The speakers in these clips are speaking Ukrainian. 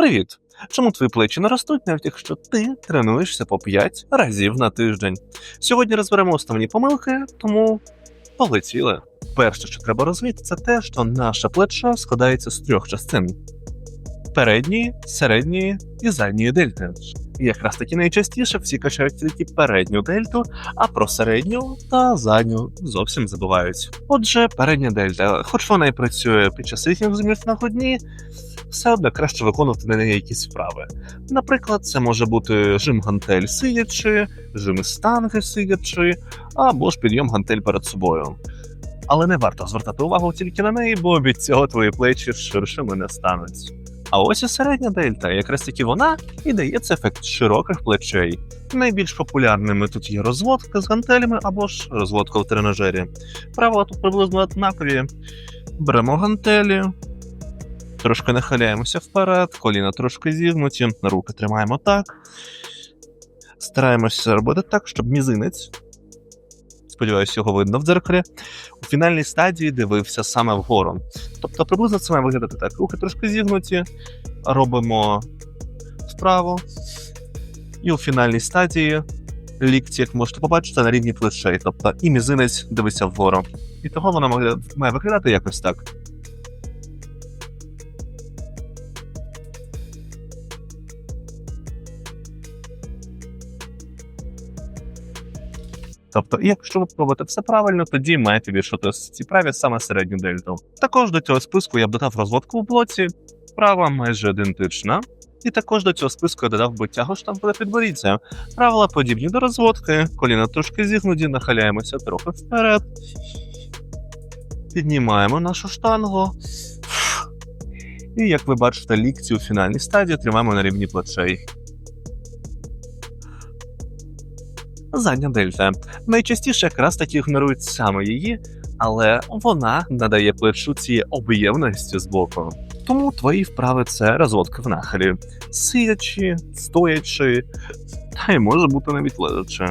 Привіт! Чому твої плечі не ростуть, навіть якщо ти тренуєшся по 5 разів на тиждень? Сьогодні розберемо основні помилки, тому полетіли. Перше, що треба розуміти, це те, що наше плече складається з трьох частин: передньої, середньої і задньої дельти. Якраз таки найчастіше всі качають тільки передню дельту, а про середню та задню зовсім забувають. Отже, передня дельта, хоч вона і працює під час різних змірів на все одно краще виконувати на неї якісь вправи. Наприклад, це може бути жим гантель сидячи, жим станги сидячи, або ж підйом гантель перед собою. Але не варто звертати увагу тільки на неї, бо від цього твої плечі ширшими не стануть. А ось і середня дельта, якраз таки вона і дає цей ефект широких плечей. Найбільш популярними тут є розводка з гантелями або ж розводка в тренажері. Правила тут приблизно однакові. Беремо гантелі, трошки нахиляємося вперед, коліна трошки зігнуті, руки тримаємо так. Стараємося робити так, щоб мізинець, сподіваюся, його видно в дзеркалі, у фінальній стадії дивився саме вгору. Тобто приблизно це має виглядати так. Руки трошки зігнуті, робимо вправо, і у фінальній стадії лікті, як можете побачити, на рівні плечей. Тобто і мізинець дивиться вгору. І того вона має виглядати якось так. Тобто, якщо ви пробуєте все правильно, тоді маєте вирішити ці праві саме середню дельту. Також до цього списку я б додав розводку у блоці, права майже ідентична. І також до цього списку я додав би тягу штампу на підборіддя. Правила подібні до розводки, коліна трошки зігнуті, нахиляємося трохи вперед. Піднімаємо нашу штангу. І як ви бачите, лікці у фінальній стадії тримаємо на рівні плечей. Задня дельта. Найчастіше якраз таки ігнорують саме її, але вона надає плечу цієї об'ємності з боку. Тому твої вправи це розводка в нахилі, сидячи, стоячи, та й може бути навіть лежачи.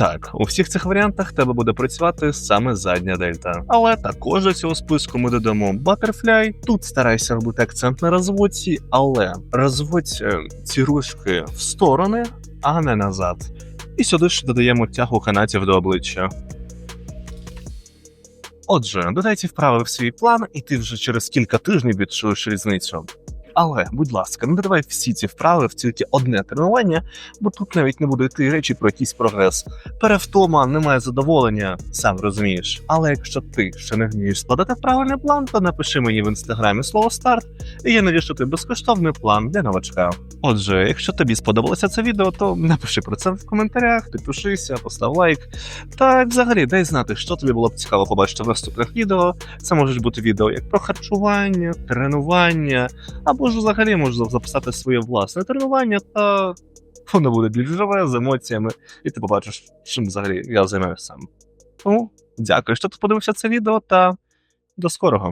Так, у всіх цих варіантах тебе буде працювати саме задня дельта. Але також до цього списку ми додамо Butterfly. Тут старайся робити акцент на розводці, але розводь е, ці ручки в сторони, а не назад. І сюди ж додаємо тягу канатів до обличчя. Отже, додай вправи в свій план, і ти вже через кілька тижнів відчуєш різницю. Але, будь ласка, не додавай всі ці вправи в тільки одне тренування, бо тут навіть не буде йти речі про якийсь прогрес. Перевтома немає задоволення, сам розумієш. Але якщо ти ще не вмієш складати правильний план, то напиши мені в інстаграмі слово старт, і я навішу тобі безкоштовний план для новачка. Отже, якщо тобі сподобалося це відео, то напиши про це в коментарях, підпишися, постав лайк. Та взагалі дай знати, що тобі було б цікаво побачити в наступних відео. Це можуть бути відео як про харчування, тренування, або ж взагалі можу записати своє власне тренування, та воно буде більш живе з емоціями, і ти побачиш, чим взагалі я займаюся сам. Тому дякую, що ти подивився це відео, та до скорого.